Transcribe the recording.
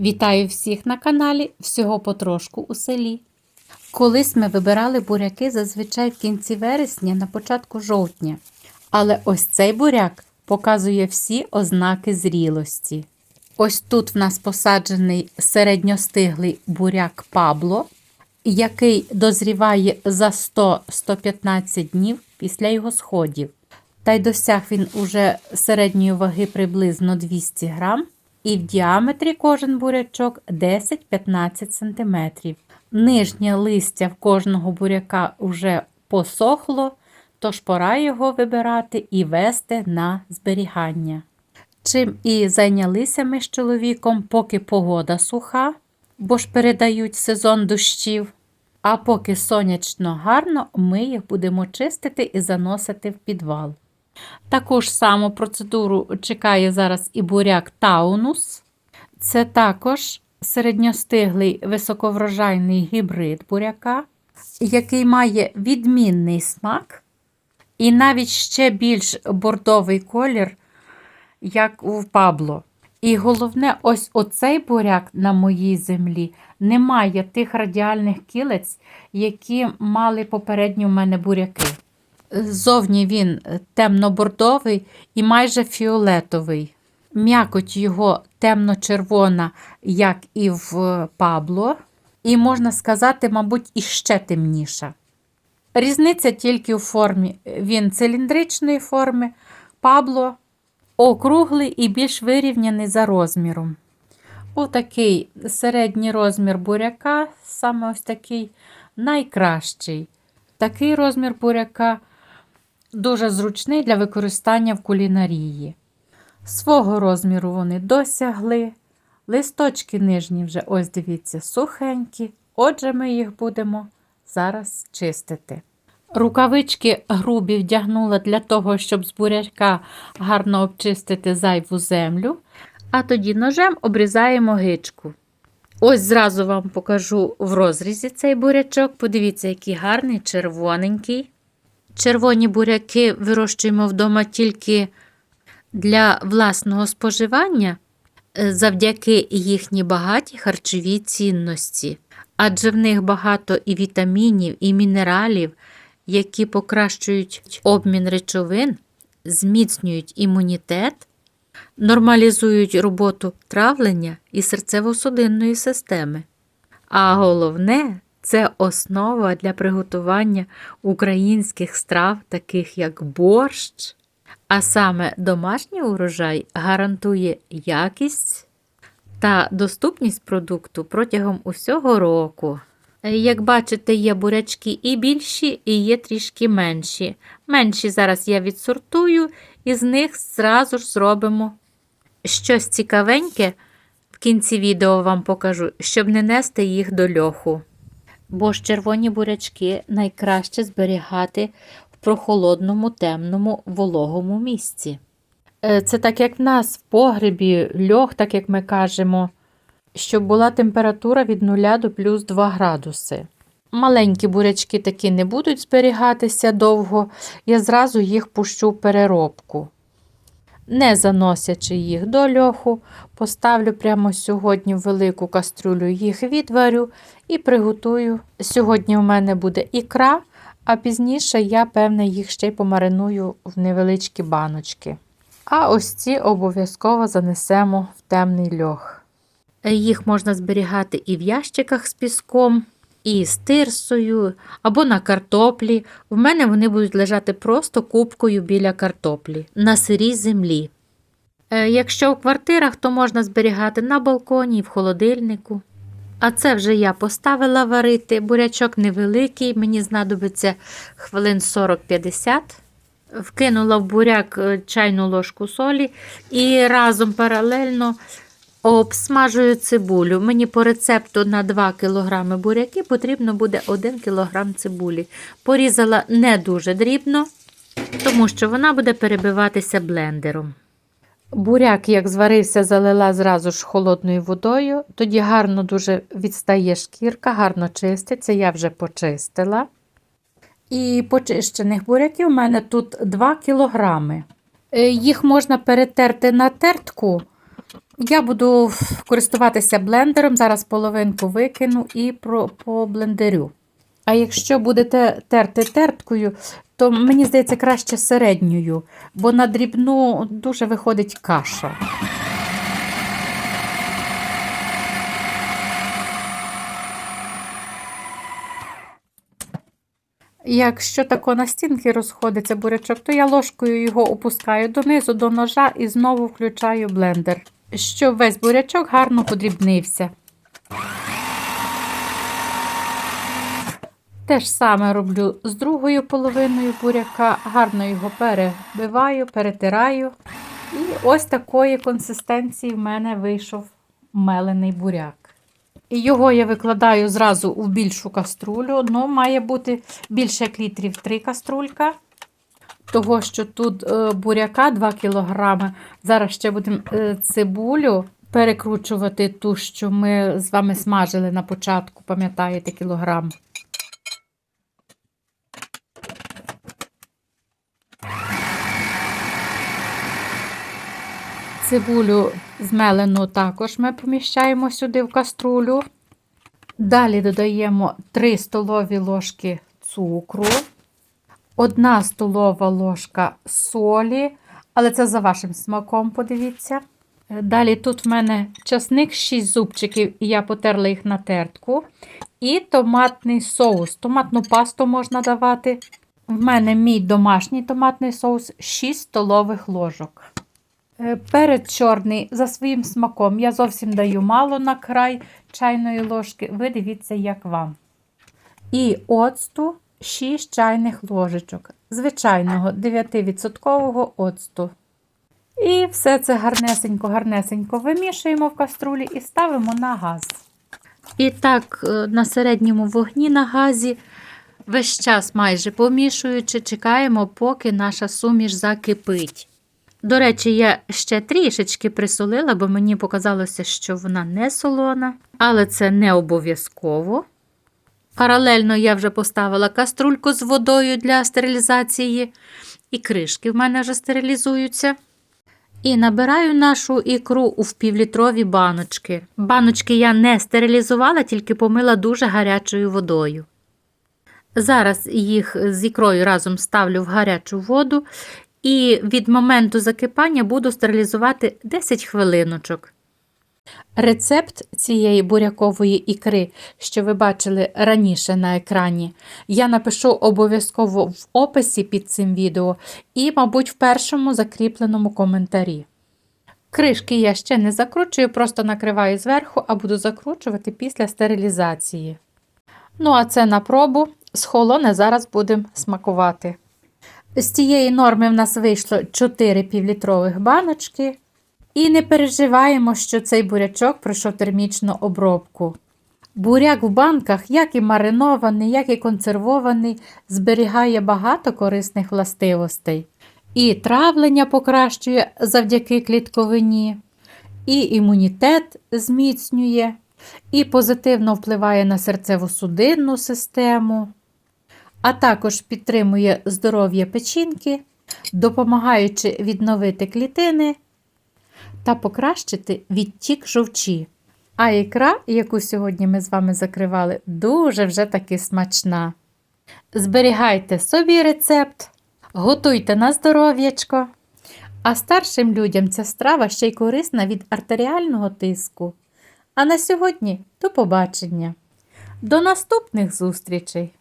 Вітаю всіх на каналі Всього потрошку у селі. Колись ми вибирали буряки зазвичай в кінці вересня на початку жовтня. Але ось цей буряк показує всі ознаки зрілості. Ось тут в нас посаджений середньостиглий буряк Пабло, який дозріває за 100-115 днів після його сходів. Та й досяг він уже середньої ваги приблизно 200 грам, і в діаметрі кожен бурячок 10-15 см. Нижнє листя в кожного буряка вже посохло, тож пора його вибирати і вести на зберігання. Чим і зайнялися ми з чоловіком, поки погода суха, бо ж передають сезон дощів. А поки сонячно гарно, ми їх будемо чистити і заносити в підвал. Таку ж саму процедуру чекає зараз і буряк таунус. Це також середньостиглий високоврожайний гібрид буряка, який має відмінний смак і навіть ще більш бордовий колір, як у Пабло. І головне, ось оцей буряк на моїй землі не має тих радіальних кілець, які мали попередні в мене буряки. Ззовні він темно-бордовий і майже фіолетовий. М'якоть його темно-червона, як і в Пабло, і можна сказати, мабуть, іще темніша. Різниця тільки у формі. Він циліндричної форми, Пабло округлий і більш вирівняний за розміром. Отакий середній розмір буряка, саме ось такий найкращий. Такий розмір буряка дуже зручний для використання в кулінарії. Свого розміру вони досягли. Листочки нижні вже, ось дивіться, сухенькі. Отже, ми їх будемо зараз чистити. Рукавички грубі вдягнула для того, щоб з бурячка гарно обчистити зайву землю, а тоді ножем обрізаємо гичку. Ось зразу вам покажу в розрізі цей бурячок. Подивіться, який гарний, червоненький. Червоні буряки вирощуємо вдома тільки для власного споживання е, завдяки їхній багатій харчовій цінності. Адже в них багато і вітамінів, і мінералів, які покращують обмін речовин, зміцнюють імунітет, нормалізують роботу травлення і серцево-судинної системи. А головне це основа для приготування українських страв, таких як борщ. А саме домашній урожай гарантує якість та доступність продукту протягом усього року. Як бачите, є бурячки і більші, і є трішки менші. Менші зараз я відсортую, і з них зразу ж зробимо щось цікавеньке. В кінці відео вам покажу, щоб не нести їх до льоху. Бо ж червоні бурячки найкраще зберігати в прохолодному, темному, вологому місці. Е, Це так, як в нас в погребі, льох, так як ми кажемо, щоб була температура від 0 до плюс 2 градуси. Маленькі бурячки такі не будуть зберігатися довго, я зразу їх пущу в переробку. Не заносячи їх до льоху, поставлю прямо сьогодні велику кастрюлю їх відварю і приготую. Сьогодні у мене буде ікра, а пізніше я, певне, їх ще й помариную в невеличкі баночки. А ось ці обов'язково занесемо в темний льох. Їх можна зберігати і в ящиках з піском, і з тирсою, або на картоплі. В мене вони будуть лежати просто купкою біля картоплі на сирій землі. Е, Якщо в квартирах, то можна зберігати на балконі в холодильнику. А це вже я поставила варити. Бурячок невеликий, мені знадобиться хвилин 40-50. Вкинула в буряк е, чайну ложку солі і разом паралельно обсмажую цибулю. Мені по рецепту на 2 кг буряки потрібно буде 1 кг цибулі. Порізала не дуже дрібно, тому що вона буде перебиватися блендером. Буряк, як зварився, залила зразу ж холодною водою, тоді гарно дуже відстає шкірка, гарно чиститься, я вже почистила. І почищених буряків у мене тут 2 кілограми. Е, Їх можна перетерти на тертку Я буду користуватися блендером, зараз половинку викину і про, поблендерю. А якщо будете терти терткою, то мені здається краще середньою, бо на дрібну дуже виходить каша. Якщо тако на стінки розходиться бурячок, то я ложкою його опускаю донизу до ножа і знову включаю блендер, щоб весь бурячок гарно подрібнився. Те ж саме роблю з другою половиною буряка, гарно його перебиваю, перетираю. І ось такої консистенції в мене вийшов мелений буряк. І його я викладаю зразу у більшу каструлю. Ну, має бути більше літрів 3 каструлька. Того, що тут е, буряка 2 кг. Зараз ще будемо е, цибулю перекручувати ту, що ми з вами смажили на початку, пам'ятаєте, кілограм. Цибулю змелену також ми поміщаємо сюди в каструлю. Далі додаємо 3 столові ложки цукру, 1 столова ложка солі, але це за вашим смаком, подивіться. Далі тут в мене часник 6 зубчиків, і я потерла їх на тертку. І томатний соус. Томатну пасту можна давати. В мене мій домашній томатний соус 6 столових ложок. Е, Перець чорний за своїм смаком. Я зовсім даю мало на край чайної ложки. Ви дивіться, як вам. І оцту 6 чайних ложечок. Звичайного 9% оцту. І все це гарнесенько-гарнесенько вимішуємо в каструлі і ставимо на газ. І так, е, на середньому вогні на газі, весь час майже помішуючи, чекаємо, поки наша суміш закипить. До речі, я ще трішечки присолила, бо мені показалося, що вона не солона, але це не обов'язково. Паралельно я вже поставила каструльку з водою для стерилізації, і кришки в мене вже стерилізуються. І набираю нашу ікру у впівлітрові баночки. Баночки я не стерилізувала, тільки помила дуже гарячою водою. Зараз їх з ікрою разом ставлю в гарячу воду і від моменту закипання буду стерилізувати 10 хвилиночок. Рецепт цієї бурякової ікри, що ви бачили раніше на екрані, я напишу обов'язково в описі під цим відео і, мабуть, в першому закріпленому коментарі. Кришки я ще не закручую, просто накриваю зверху, а буду закручувати після стерилізації. Ну, а це на пробу. З холоне зараз будемо смакувати. З цієї норми в нас вийшло 4 півлітрових баночки. І не переживаємо, що цей бурячок пройшов термічну обробку. Буряк в банках, як і маринований, як і консервований, зберігає багато корисних властивостей. І травлення покращує завдяки клітковині, і імунітет зміцнює, і позитивно впливає на серцево-судинну систему, а також підтримує здоров'я печінки, допомагаючи відновити клітини та покращити відтік жовчі. А ікра, яку сьогодні ми з вами закривали, дуже вже таки смачна. Зберігайте собі рецепт, готуйте на здоров'ячко. А старшим людям ця страва ще й корисна від артеріального тиску. А на сьогодні до побачення. До наступних зустрічей!